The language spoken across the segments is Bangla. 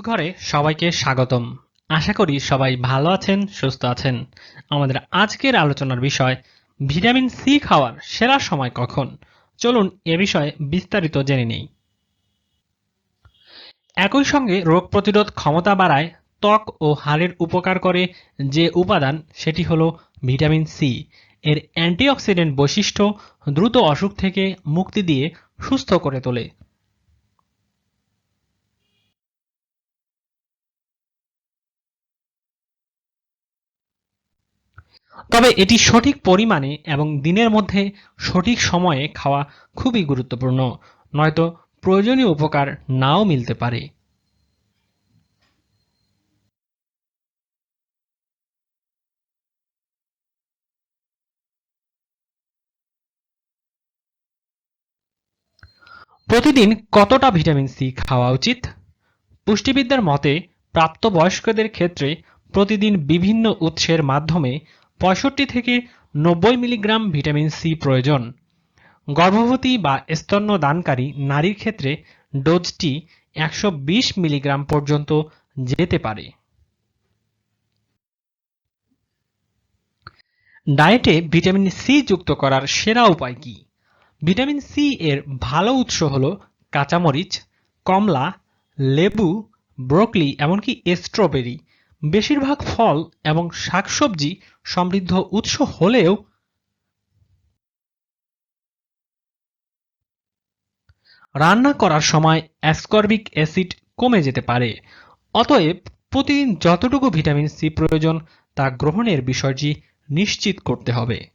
ঘরে সবাইকে স্বাগতম। আশা করি সবাই ভালো আছেন, সুস্থ আছেন। আমাদের আজকের আলোচনার বিষয়, ভিটামিন সি খাওয়ার সেরা সময় কখন? চলুন এ বিষয়ে বিস্তারিত জেনে নেই। একই সঙ্গে রোগ প্রতিরোধ ক্ষমতা বাড়ায়, ত্বক ও হাড়ের উপকার করে যে উপাদান, সেটি হলো ভিটামিন সি এর অ্যান্টিঅক্সিডেন্ট বৈশিষ্ট্য দ্রুত অসুখ থেকে মুক্তি দিয়ে সুস্থ করে তোলে। তবে এটি সঠিক পরিমাণে এবং দিনের মধ্যে সঠিক সময়ে খাওয়া খুবই গুরুত্বপূর্ণ, নয়তো প্রয়োজনীয় উপকার নাও মিলতে পারে। প্রতিদিন কতটা ভিটামিন সি খাওয়া উচিত? পুষ্টিবিদদের মতে, প্রাপ্তবয়স্কদের ক্ষেত্রে প্রতিদিন বিভিন্ন উৎসের মাধ্যমে পঁয়ষট্টি থেকে নব্বই মিলিগ্রাম ভিটামিন সি প্রয়োজন। গর্ভবতী বা স্তন্যদানকারী নারীর ক্ষেত্রে ডোজটি একশো বিশ মিলিগ্রাম পর্যন্ত যেতে পারে। ডায়েটে ভিটামিন সি যুক্ত করার সেরা উপায় কি? ভিটামিন সি এর ভালো উৎস হল কাঁচামরিচ, কমলা, লেবু, ব্রোকলি, এমনকি স্ট্রবেরি। বেশিরভাগ ফল এবং শাকসবজি সমৃদ্ধ উৎস হলেও রান্না করার সময় অ্যাসকর্বিক অ্যাসিড কমে যেতে পারে। অতএব প্রতিদিন যতটুকু ভিটামিন সি প্রয়োজন তা গ্রহণের বিষয়টি নিশ্চিত করতে হবে।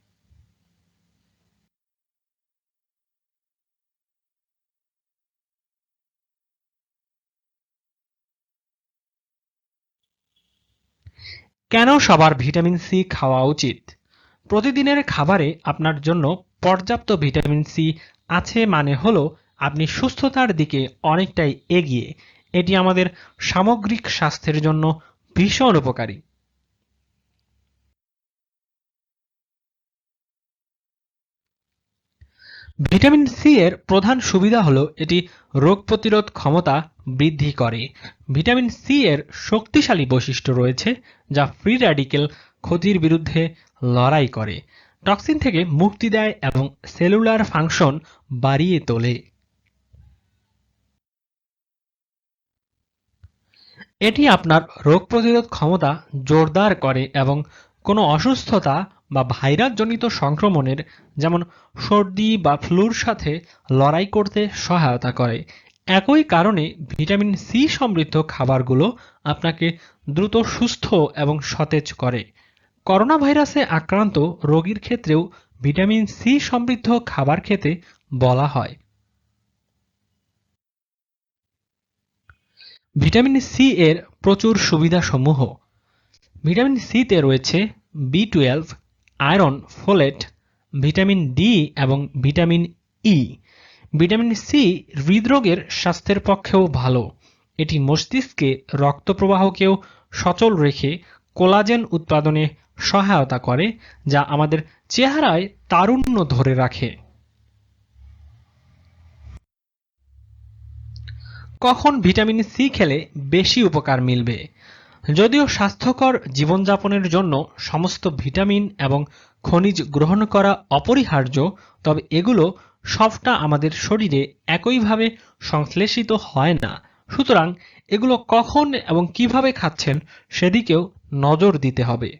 কেন সবার ভিটামিন সি খাওয়া উচিত? প্রতিদিনের খাবারে আপনার জন্য পর্যাপ্ত ভিটামিন সি আছে মানে হল, আপনি সুস্থতার দিকে অনেকটাই এগিয়ে। এটি আমাদের সামগ্রিক স্বাস্থ্যের জন্য ভীষণ উপকারী। ভিটামিন সি এর প্রধান সুবিধা হলো এটি রোগ প্রতিরোধ ক্ষমতা বৃদ্ধি করে। ভিটামিন সি এর শক্তিশালী বৈশিষ্ট্য রয়েছে, যা ফ্রি র্যাডিক্যাল ক্ষতির বিরুদ্ধে লড়াই করে। টক্সিন থেকে মুক্তি দেয় এবং সেলুলার ফাংশন বাড়িয়ে তোলে। এটি আপনার রোগ প্রতিরোধ ক্ষমতা জোরদার করে এবং কোনো অসুস্থতা বা ভাইরাসজনিত সংক্রমণের যেমন সর্দি বা ফ্লুর সাথে লড়াই করতে সহায়তা করে। একই কারণে ভিটামিন সি সমৃদ্ধ খাবারগুলো আপনাকে দ্রুত সুস্থ এবং সতেজ করে। করোনা ভাইরাসে আক্রান্ত রোগীর ক্ষেত্রেও ভিটামিন সি সমৃদ্ধ খাবার খেতে বলা হয়। ভিটামিন সি এর প্রচুর সুবিধাসমূহ। ভিটামিন সিতে রয়েছে B twelve iron, folate, vitamin D এবং ভিটামিন ই। ভিটামিন সি হৃদরোগের স্বাস্থ্যের পক্ষেও ভালো। এটি মস্তিষ্কে রক্ত প্রবাহকেও সচল রেখে কোলাজেন উৎপাদনে সহায়তা করে, যা আমাদের চেহারায় তারুণ্য ধরে রাখে। কখন ভিটামিন সি খেলে বেশি উপকার মিলবে? যদিও স্বাস্থ্যকর জীবনযাপনের জন্য সমস্ত ভিটামিন এবং খনিজ গ্রহণ করা অপরিহার্য, তবে এগুলো সবটা আমাদের শরীরে একইভাবে সংশ্লেষিত হয় না। সুতরাং এগুলো কখন এবং কীভাবে খাচ্ছেন সেদিকেও নজর দিতে হবে।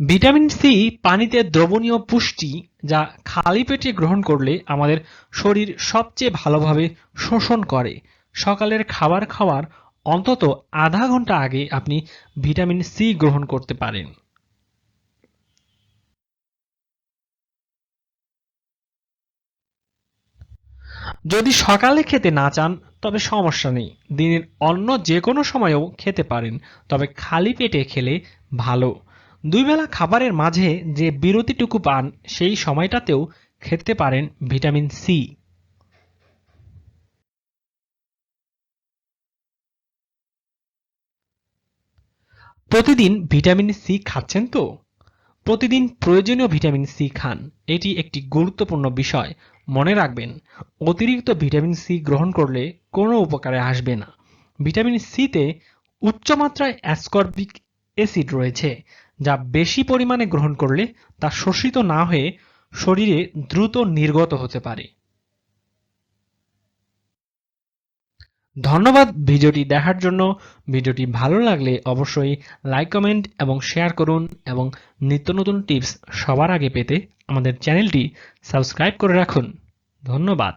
ভিটামিন সি পানিতে দ্রবণীয় পুষ্টি যা খালি পেটে গ্রহণ করলে আমাদের শরীর সবচেয়ে ভালোভাবে শোষণ করে। সকালের খাবার খাওয়ার অন্তত আধা ঘণ্টা আগে আপনি ভিটামিন সি গ্রহণ করতে পারেন। যদি সকালে খেতে না চান, তবে সমস্যা নেই। দিনের অন্য যে কোনো সময়েও খেতে পারেন, তবে খালি পেটে খেলে ভালো। দুই বেলা খাবারের মাঝে যে বিরতিটুকু পান, সেই সময়টাতেও খেতে পারেন ভিটামিন সি প্রতিদিন ভিটামিন সি খাচ্ছেন তো? প্রতিদিন প্রয়োজনীয় ভিটামিন সি খান। এটি একটি গুরুত্বপূর্ণ বিষয়। মনে রাখবেন, অতিরিক্ত ভিটামিন সি গ্রহণ করলে কোনো উপকারে আসবে না। ভিটামিন সিতে উচ্চমাত্রায় অ্যাসকর্বিক অ্যাসিড রয়েছে, যা বেশি পরিমাণে গ্রহণ করলে তা শোষিত না হয়ে শরীরে দ্রুত নির্গত হতে পারে। ধন্যবাদ ভিডিওটি দেখার জন্য। ভিডিওটি ভালো লাগলে অবশ্যই লাইক কমেন্ট এবং শেয়ার করুন এবং নিত্য নতুন টিপস সবার আগে পেতে আমাদের চ্যানেলটি সাবস্ক্রাইব করে রাখুন। ধন্যবাদ।